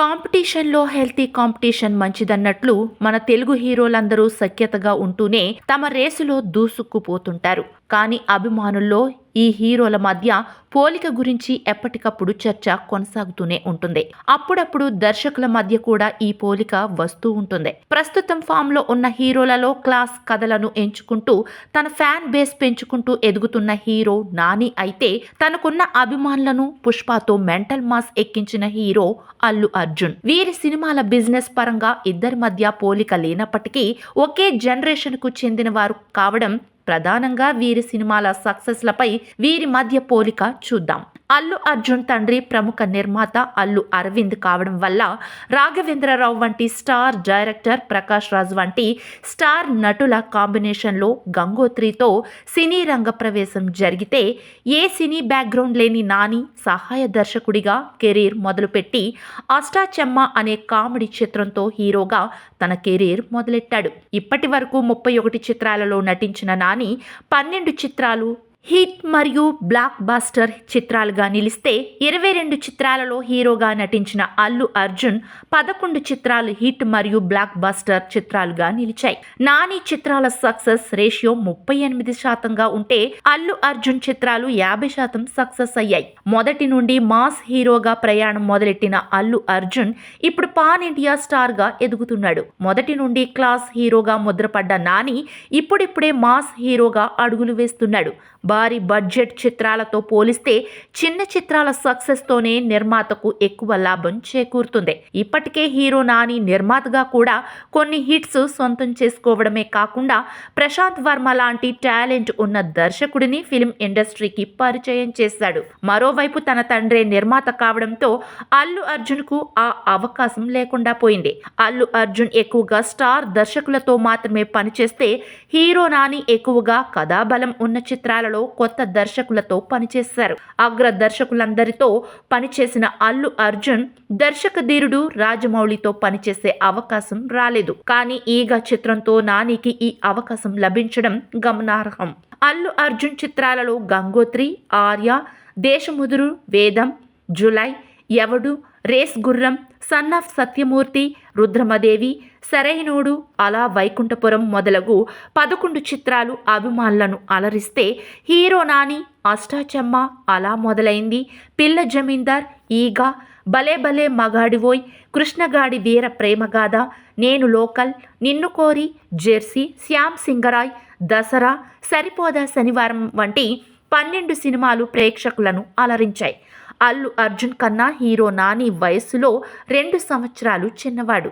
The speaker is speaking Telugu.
కాంపిటీషన్లో హెల్తీ కాంపిటీషన్ మంచిదన్నట్లు మన తెలుగు హీరోలందరూ సఖ్యతగా ఉంటూనే తమ రేసులో దూసుకుపోతుంటారు. కానీ అభిమానుల్లో ఈ హీరోల మధ్య పోలిక గురించి ఎప్పటికప్పుడు చర్చ కొనసాగుతూనే ఉంటుంది. అప్పుడప్పుడు దర్శకుల మధ్య కూడా ఈ పోలిక వస్తూ ఉంటుంది. ప్రస్తుతం ఫామ్లో ఉన్న హీరోలలో క్లాస్ కథలను ఎంచుకుంటూ తన ఫ్యాన్ బేస్ పెంచుకుంటూ ఎదుగుతున్న హీరో నాని అయితే తనకున్న అభిమానులను పుష్పతో మెంటల్ మాస్ ఎక్కించిన హీరో అల్లు అర్జున్. వీరి సినిమాల బిజినెస్ పరంగా ఇద్దరి మధ్య పోలిక లేనప్పటికీ ఒకే జనరేషన్కు చెందిన వారు కావడం ప్రధానంగా వీరి సినిమాల సక్సెస్లపై వీరి మధ్య పోలిక చూద్దాం. అల్లు అర్జున్ తండ్రి ప్రముఖ నిర్మాత అల్లు అరవింద్ కావడం వల్ల రాఘవేంద్రరావు వంటి స్టార్ డైరెక్టర్ ప్రకాష్ రాజ్ వంటి స్టార్ నటుల కాంబినేషన్లో గంగోత్రితో సినీ రంగ ప్రవేశం జరిగితే ఏ సినీ బ్యాక్గ్రౌండ్ లేని నాని సహాయ దర్శకుడిగా కెరీర్ మొదలుపెట్టి అష్టాచెమ్మ అనే కామెడీ చిత్రంతో హీరోగా తన కెరీర్ మొదలెట్టాడు. ఇప్పటి వరకు ముప్పై ఒకటి చిత్రాలలో నటించిన నాని పన్నెండు చిత్రాలు హిట్ మరియు బ్లాక్ బాస్టర్ చిత్రాలుగా నిలిస్తే ఇరవై రెండు చిత్రాలలో హీరోగా నటించిన అల్లు అర్జున్ పదకొండు చిత్రాలు హిట్ మరియు బ్లాక్ బాస్టర్ చిత్రాలుగా నిలిచాయి. నాని చిత్రాల సక్సెస్ రేషియో ముప్పై ఎనిమిది శాతంగా ఉంటే అల్లు అర్జున్ చిత్రాలు యాభై శాతం సక్సెస్ అయ్యాయి. మొదటి నుండి మాస్ హీరోగా ప్రయాణం మొదలెట్టిన అల్లు అర్జున్ ఇప్పుడు పాన్ ఇండియా స్టార్గా ఎదుగుతున్నాడు. మొదటి నుండి క్లాస్ హీరోగా ముద్రపడ్డ నాని ఇప్పుడిప్పుడే మాస్ హీరోగా అడుగులు వేస్తున్నాడు. భారీ బడ్జెట్ చిత్రాలతో పోలిస్తే చిన్న చిత్రాల సక్సెస్తోనే నిర్మాతకు ఎక్కువ లాభం చేకూరుతుంది. ఇప్పటికే హీరో నాని నిర్మాతగా కూడా కొన్ని హిట్స్ సొంతం చేసుకోవడమే కాకుండా ప్రశాంత్ వర్మ లాంటి టాలెంట్ ఉన్న దర్శకుడిని ఫిల్మ్ ఇండస్ట్రీకి పరిచయం చేశాడు. మరోవైపు తన తండ్రే నిర్మాత కావడంతో అల్లు అర్జున్కు ఆ అవకాశం లేకుండా పోయింది. అల్లు అర్జున్ ఎక్కువగా స్టార్ దర్శకులతో మాత్రమే పనిచేస్తే హీరో నాని ఎక్కువగా కథాబలం ఉన్న చిత్రాలలో కొత్త దర్శకులతో పనిచేశారు. అగ్ర దర్శకులందరితో పనిచేసిన అల్లు అర్జున్ దర్శక ధీరుడు రాజమౌళితో పనిచేసే అవకాశం రాలేదు. కానీ ఈగ చిత్రంతో నానికి ఈ అవకాశం లభించడం గమనార్హం. అల్లు అర్జున్ చిత్రాలలో గంగోత్రి ఆర్య దేశముదురు వేదం Julayi Yevadu race Gurram son of Satyamurthy Rudhramadevi Sarrainodu Ala Vaikunthapuram మొదలగు పదకొండు చిత్రాలు అభిమానులను అలరిస్తే హీరో నాని అష్టాచమ్మ అలా మొదలైంది. పిల్ల జమీందార్ ఈగ భలే భలే మగాడివోయ్ కృష్ణగాడి వీర ప్రేమగాథ నేను లోకల్ నిన్ను కోరి జెర్సీ శ్యామ్ సింగరాయ్ దసరా సరిపోదా శనివారం వంటి పన్నెండు సినిమాలు ప్రేక్షకులను అలరించాయి. అల్లు అర్జున్ కన్నా హీరో నాని వయస్సులో రెండు సంవత్సరాలు చిన్నవాడు.